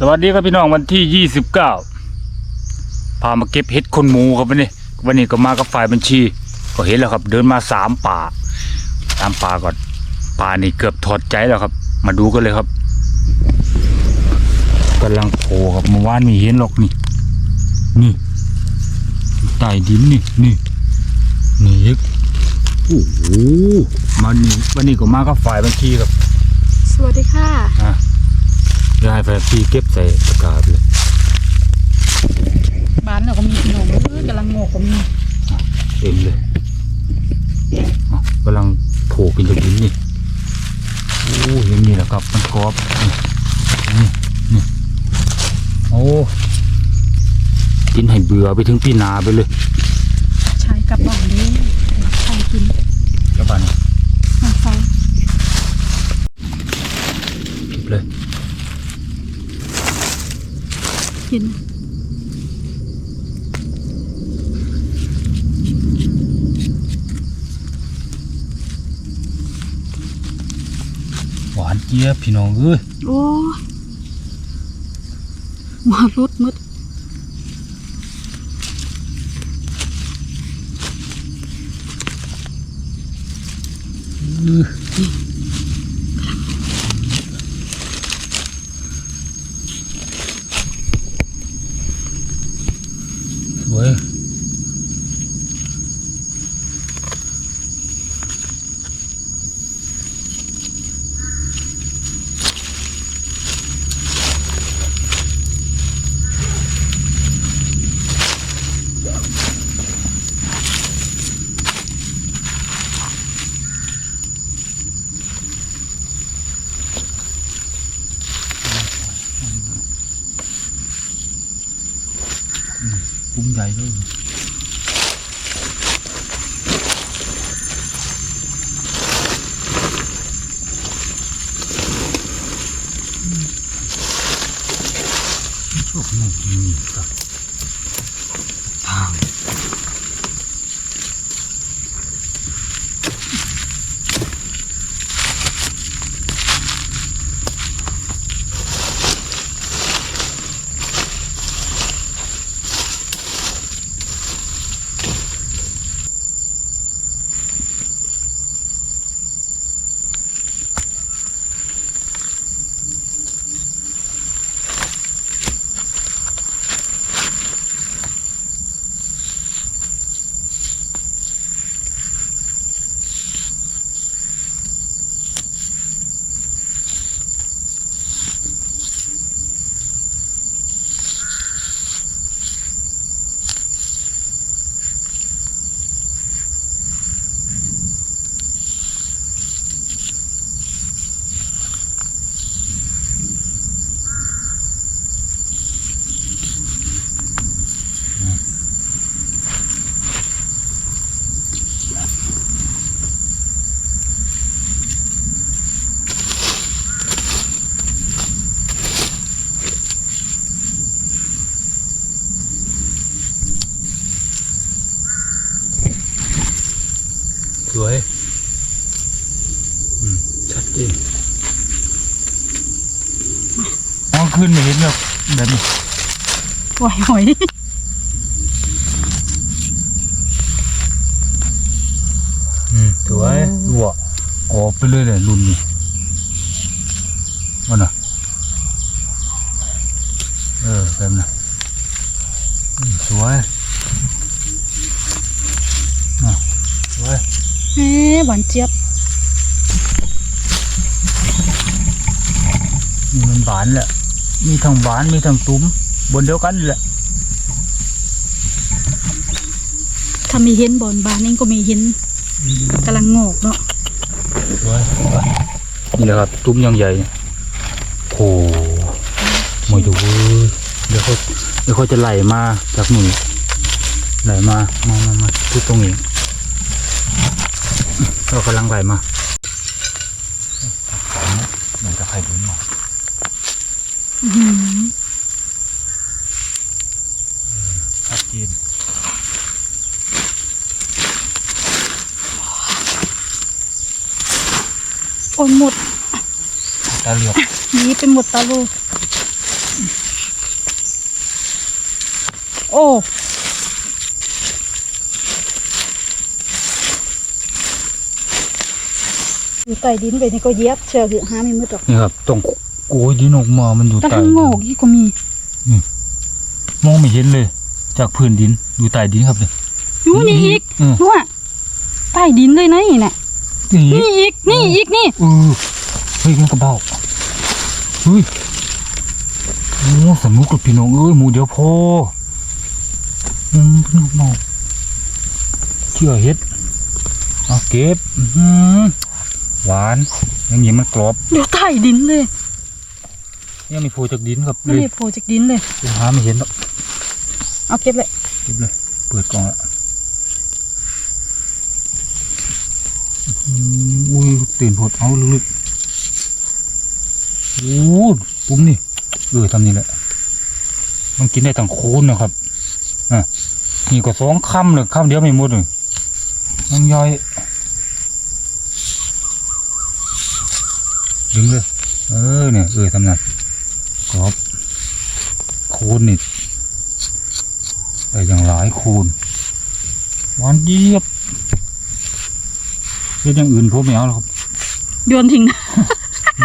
สวัสดีครับพี่น้องวันที่ 29 พามาเก็บเห็ดคนหมูครับวันนี้วันนี้ก็มากับฝ่ายบัญชี ก็เห็นแล้วครับ เดินมาสามป่าสามป่าก่อนป่านี่เกือบถอดใจแล้วครับ มาดูกันเลยครับกำลังโผล่ครับเมื่อวานมีเห็นหรอกนี่ นี่ใต้ดินนี่นี่นี่อีกโอ้โหมานี่วันนี้ก็มากับฝ่ายบัญชีครับ สวัสดีค่ะ อะเดี๋ยวให้แฟนพี่เก็บใส่ตะกร้าไปเลยบ้านเราก็มีขนมเออกำลังโงกก็มีเต็มเลยอะกำลังโผล่กินจากดินนี่โอ้เห็นนี่แหละครับมันกรอบนี่นี่นี่โอ้กินให้เบื่อไปถึงปีหนาไปเลย ใช้กระป๋องนี้ใช้กิน แล้วป่านนี้ น้ำไฟ เก็บเลย กินหวานเจี๊ยบพี่น้องเอ้ยโอ้หัวรุดมืดอื้อ สวย ใหญ่ด้วยชอบมองนี่ครับ ขึ้นไม่เห็นหรอกแบบนี้หอยหอยอืมสวยรัวออกไปเลยเลยรุ่นนี้ว่าน่ะเออแบบนั้นอืมสวยอะสวยเฮ้หวานเจี๊ยบนี่มันบานแหละ มีทั้งบานมีทั้งตุ้มบนเดียวกันแหละถ้ามีเห็นบอนบานนี่ก็มีเห็นกำลังโงกเนาะสวยนี่แหละครับตุ้มยังใหญ่เนี่ยโอ้มาอยู่เว้ยเดี๋ยวเขาเดี๋ยวเขาจะไหลมาจากหนุนไหลมามามามาที่ตรงนี้เรากำลังไหลมาเหมือนจะใครดูมา อื้อหือชัดเจนโอ้หมดตาเหลือกนีไปหมดตาลูกโอ้อยู่ใต้ดินไปนี่ก็เย็บเชื่อหือหาไม่มืดหรอกนี่ครับต้อง โกยดินออกมามันอยู่แต่ใต้ข้างงอกอีกก็มีมองไม่เห็นเลย จากพื้นดินอยู่ใต้ดินครับเนี่ยอยู่นี่อีกอืมนู่นอะใต้ดินเลยนะนี่น่ะนี่นี่อีกนี่อีกนี่เออเฮ้ยมันกระเบ้าเฮ้ยโอ้สนุกกับพี่น้องเอ้ยหมูเดียวพออืมพี่น้องเมาเชื่อเฮ็ดเอาเก็บอื้อหือหวานอย่างนี้มันกรอบอยู่ใต้ดินเลย ยังมีโผล่จากดินครับไม่เลยได้โผล่จากดินเลย ยังหาไม่เห็นหรอกเอาเก็บเลย เก็บเลย เปิดกล่องละอื้อหืออุ้ยตื่นพดเอาลึกๆโอ้ปุ่มนี่เออทำนี่แหละ มันกินได้ทั้งโคนนะครับอะนี่ก็สองคำเลยคำเดียวไม่หมดเลยน้ำย่อยดึงเลย เออเนี่ยเออทำนั่น กรอบโคนนี่ได้อย่างหลายโคนหวานเยียบเฮ็ดอย่างอื่นผมไม่เอาหรอกครับโยนทิ้ง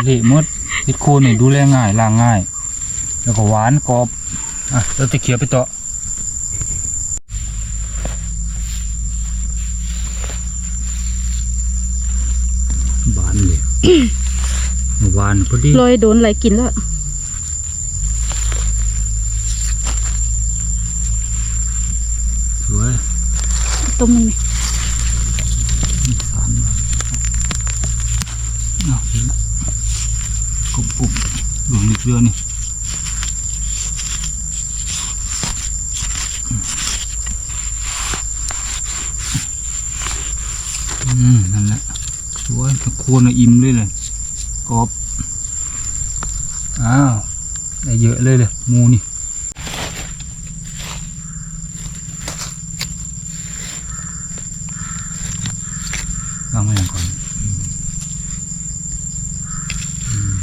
เละหมดเฮ็ดโคนนี่ดูแลง่ายล้างง่าย แล้วก็หวานกรอบอะเราจะเคี่ยวไปต่อบานเลยหวานพอดีลอยโดนไหลกินแล้ว สวย ต้มมันไหมสามเอาเห็นละกบกบหลวงนิดเดียวนี่อืมนั่นแหละสวยตะโคนน่ะอิ่มเลยเลยกรอบอ้าวได้เยอะเลยเลยหมูนี่วางไว้อย่างก่อนอืมอืม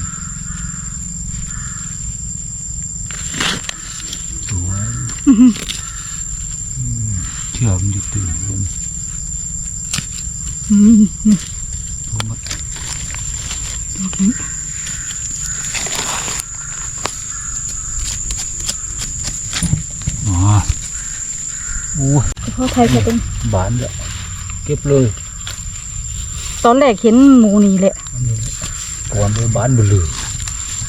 สวยอืม เชื่อมันจะตื่นเต้นอืมโทรมาอ๋อโอ้ยเฉพาะไทยจะเป็นบานเลยเก็บเลย ตอนแรกเห็นหมูนี่แหละอันนี้แหละก่อนเลยบานไปเลย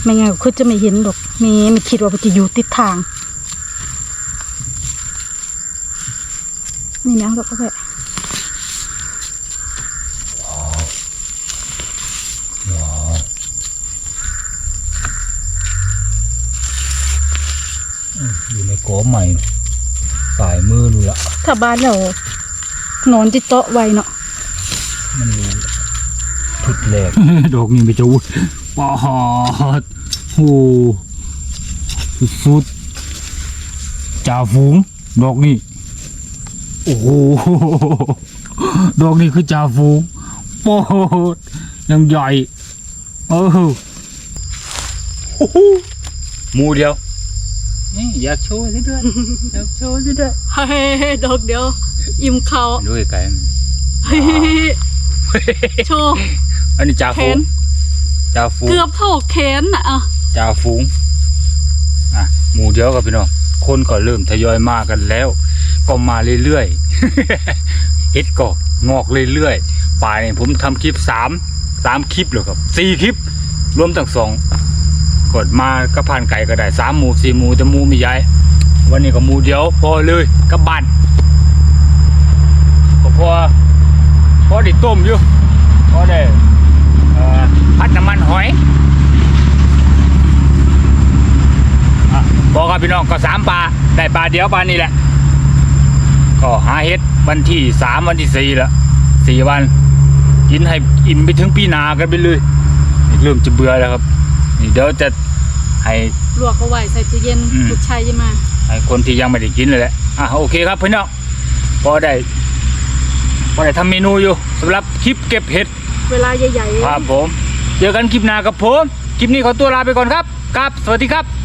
ไม่งั้นคือจะไม่เห็นหรอกนี่ไม่คิดว่ามันจะอยู่ติดทาง นี่นะเราก็แบบว้าวอืมอยู่ในกอใหม่สายมือรู้ละถ้าบ้านเรานอนจะเจาะไว้เนาะมันรู้ละชุดแรกดอกนี้ไปจะวุ้ยปาดโอ้สุดๆจ่าฝูงดอกนี้ โอ้โหดอกนี้คือจ่าฝูงปอดยังใหญ่เออโอ้โหหมูเดียวนี่อยากโชว์สิด้วยอยากโชว์สิด้วยเฮ้ยดอกเดียว อิ่มเขาด้วยไก่เฮ้ยโชว์อันนี้จ่าแขฝูงนจ่าฝูงเกือบเท่าแขนน่ะอะจ่าฝูงอะหมูเดียวกับพี่น้องคนก็เริ่มทยอยมากันแล้ว ก็มาเรื่อยๆเฮ็ดก็งอกเรื่อยๆ ป่าเนี่ยผมทำคลิปสามสามคลิปเลยครับสี่คลิป รวมทั้งสองกดมาก็ผ่านไก่ก็ได้สามหมูสี่หมูแต่หมูไม่ย้ายวันนี้ก็หมูเดียวพอเลยกลับบ้านก็พอพอได้ต้มอยู่พอได้พัดน้ำมันหอยบอกกับพี่น้องก็สามปลาได้ปลาเดียวปลานี่แหละ ก็หาเฮ็ดวันที่สามวันที่สี่ละสี่วัน กินให้อิ่มไปถึงปีหนากันไปเลยนี่เริ่มจะเบื่อแล้วครับนี่เดี๋ยวจะให้ลวกเอาไว้ใส่ตู้เย็นอืมลูกชายจะมาให้คนที่ยังไม่ได้กินเลยแหละอะโอเคครับพี่น้องพอได้พอได้ทำเมนูอยู่สำหรับคลิปเก็บเห็ด เวลาใหญ่ๆครับผม เจอกันคลิปหน้ากับผม คลิปนี้ขอตัวลาไปก่อนครับครับ สวัสดีครับสวัสดีค่ะ